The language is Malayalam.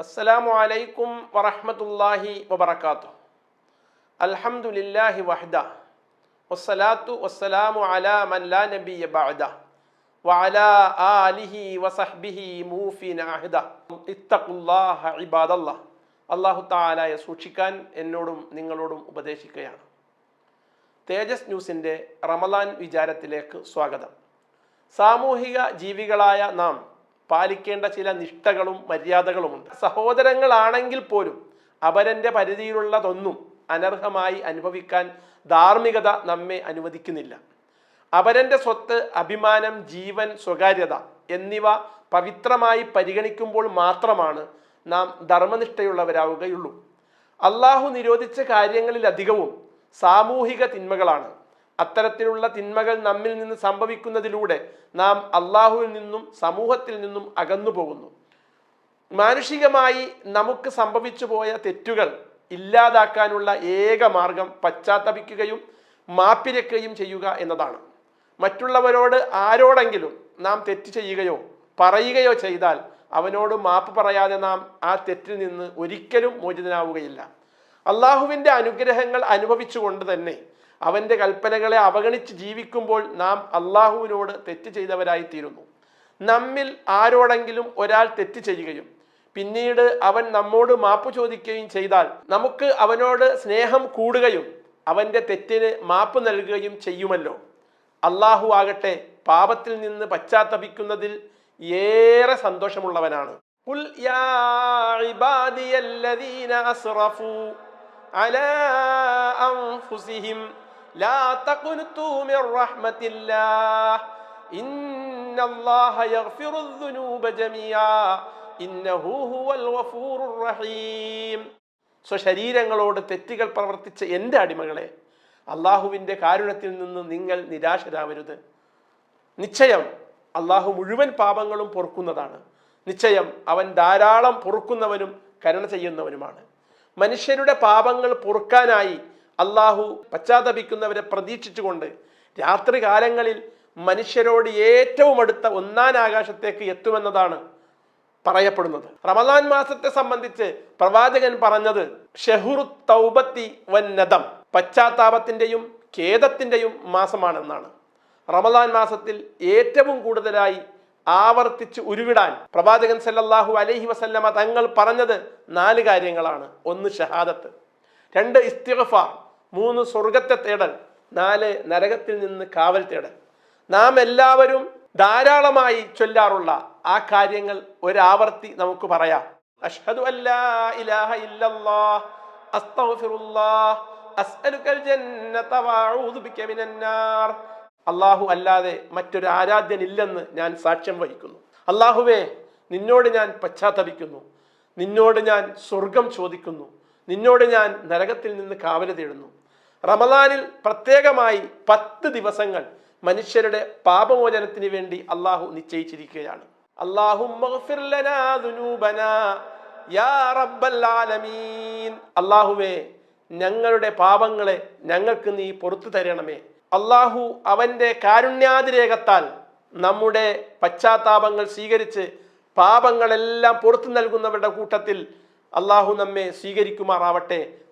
അസ്സലാമു അലൈക്കും വറഹ്മത്തുള്ളാഹി വബറകാതുഹു. അൽഹംദുലില്ലാഹി വഹ്ദ. വസ്സലാത്തു വസ്സലാമു അലാ മൻ ലാ നബിയ ബഅദ. ആലിഹി വസഹ്ബിഹി മൂഫിന അഹ്ദ. ഇത്തഖുല്ലാഹ ഇബാദല്ലാഹ്. അല്ലാഹു തആലയെ സൂക്ഷിക്കാൻ എന്നോടും നിങ്ങളോടും ഉപദേശിക്കുകയാണ്. തേജസ് ന്യൂസിന്റെ റമലാൻ വിചാരത്തിലേക്ക് സ്വാഗതം. സാമൂഹിക ജീവികളായ നാം പാലിക്കേണ്ട ചില നിഷ്ഠകളും മര്യാദകളുമുണ്ട്. സഹോദരങ്ങളാണെങ്കിൽ പോലും അവരന്റെ പരിധിയിലുള്ളതൊന്നും അനർഹമായി അനുഭവിക്കാൻ ധാർമ്മികത നമ്മെ അനുവദിക്കുന്നില്ല. അവരന്റെ സ്വത്ത് അഭിമാനം ജീവൻ സ്വകാര്യത എന്നിവ പവിത്രമായി പരിഗണിക്കുമ്പോൾ മാത്രമാണ് നാം ധർമ്മനിഷ്ഠയുള്ളവരാവുകയുള്ളൂ. അള്ളാഹു നിരോധിച്ച കാര്യങ്ങളിലധികവും സാമൂഹിക തിന്മകളാണ്. അത്തരത്തിലുള്ള തിന്മകൾ നമ്മിൽ നിന്ന് സംഭവിക്കുന്നതിലൂടെ നാം അള്ളാഹുവിൽ നിന്നും സമൂഹത്തിൽ നിന്നും അകന്നു പോകുന്നു. മാനുഷികമായി നമുക്ക് സംഭവിച്ചു പോയ തെറ്റുകൾ ഇല്ലാതാക്കാനുള്ള ഏക മാർഗം പശ്ചാത്തപിക്കുകയും മാപ്പിരക്കുകയും ചെയ്യുക എന്നതാണ്. മറ്റുള്ളവരോട് ആരോടെങ്കിലും നാം തെറ്റ് ചെയ്യുകയോ പറയുകയോ ചെയ്താൽ അവനോട് മാപ്പ് പറയാതെ നാം ആ തെറ്റിൽ നിന്ന് ഒരിക്കലും മോചിതനാവുകയില്ല. അള്ളാഹുവിന്റെ അനുഗ്രഹങ്ങൾ അനുഭവിച്ചുകൊണ്ട് തന്നെ അവന്റെ കൽപ്പനകളെ അവഗണിച്ച് ജീവിക്കുമ്പോൾ നാം അള്ളാഹുവിനോട് തെറ്റ് ചെയ്തവരായി തീരുന്നു നമ്മിൽ ആരോടെങ്കിലും ഒരാൾ തെറ്റ് ചെയ്യുകയും പിന്നീട് അവൻ നമ്മോട് മാപ്പ് ചോദിക്കുകയും ചെയ്താൽ നമുക്ക് അവനോട് സ്നേഹം കൂടുകയും അവന്റെ തെറ്റിന് മാപ്പ് നൽകുകയും ചെയ്യുമല്ലോ. അള്ളാഹു ആകട്ടെ പാപത്തിൽ നിന്ന് പശ്ചാത്തപിക്കുന്നതിൽ ഏറെ സന്തോഷമുള്ളവനാണ്. യാ ഇബാദിയല്ലദീന അസ്റഫു സ്വശരീരങ്ങളോട് തെറ്റുകൾ പ്രവർത്തിച്ച എന്റെ അടിമകളെ അള്ളാഹുവിന്റെ കാരുണ്യത്തിൽ നിന്ന് നിങ്ങൾ നിരാശരാവരുത്. നിശ്ചയം അള്ളാഹു മുഴുവൻ പാപങ്ങളും പൊറുക്കുന്നതാണ്. നിശ്ചയം അവൻ ധാരാളം പൊറുക്കുന്നവനും കരുണ ചെയ്യുന്നവനുമാണ്. മനുഷ്യരുടെ പാപങ്ങൾ പൊറുക്കാനായി അള്ളാഹു പശ്ചാത്തപിക്കുന്നവരെ പ്രതീക്ഷിച്ചുകൊണ്ട് രാത്രി കാലങ്ങളിൽ മനുഷ്യരോട് ഏറ്റവും അടുത്ത ഒന്നാം ആകാശത്തേക്ക് എത്തുമെന്നതാണ് പറയപ്പെടുന്നത്. റമദാൻ മാസത്തെ സംബന്ധിച്ച് പ്രവാചകൻ പറഞ്ഞത് ഷെഹുറു തൗബത്തി വന്നതം പശ്ചാത്താപത്തിന്റെയും ഖേദത്തിന്റെയും മാസമാണെന്നാണ്. റമദാൻ മാസത്തിൽ ഏറ്റവും കൂടുതലായി ആവർത്തിച്ച് ഉരുവിടാൻ പ്രവാചകൻ സല്ലല്ലാഹു അലൈഹി വസല്ലമ തങ്ങൾ പറഞ്ഞത് നാല് കാര്യങ്ങളാണ്. ഒന്ന് ഷഹാദത്ത് രണ്ട് ഇസ്തിഗ്ഫാർ മൂന്ന് സ്വർഗത്തെ തേടൽ നാല് നരകത്തിൽ നിന്ന് കാവൽ തേടൽ. നാം എല്ലാവരും ധാരാളമായി ചൊല്ലാറുള്ള ആ കാര്യങ്ങൾ ഒരാവർത്തി നമുക്ക് പറയാം. അഷ്ഹദു അല്ലാ ഇലാഹ ഇല്ലല്ലാഹ് അസ്തഗ്ഫിറുല്ലാഹ് അസ്അലുക്കൽ ജന്നത വഅഊദു ബിക മിനന്നാർ അല്ലാഹു അല്ലാതെ മറ്റൊരു ആരാധ്യനില്ലെന്ന് ഞാൻ സാക്ഷ്യം വഹിക്കുന്നു. അല്ലാഹുവേ നിന്നോട് ഞാൻ പശ്ചാത്തപിക്കുന്നു. നിന്നോട് ഞാൻ സ്വർഗം ചോദിക്കുന്നു. നിന്നോട് ഞാൻ നരകത്തിൽ നിന്ന് കാവല തേടുന്നു. റമദാനിൽ പ്രത്യേകമായി പത്ത് ദിവസങ്ങൾ മനുഷ്യരുടെ പാപമോചനത്തിന് വേണ്ടി അള്ളാഹു നിശ്ചയിച്ചിരിക്കുകയാണ്. അള്ളാഹുവേ ഞങ്ങളുടെ പാപങ്ങളെ ഞങ്ങൾക്ക് നീ പുറത്തു തരണമേ. അള്ളാഹു അവന്റെ കാരുണ്യാതിരേകത്താൽ നമ്മുടെ പശ്ചാത്താപങ്ങൾ സ്വീകരിച്ച് പാപങ്ങളെല്ലാം പുറത്തു നൽകുന്നവരുടെ കൂട്ടത്തിൽ അള്ളാഹു നമ്മെ സ്വീകരിക്കുമാറാവട്ടെ.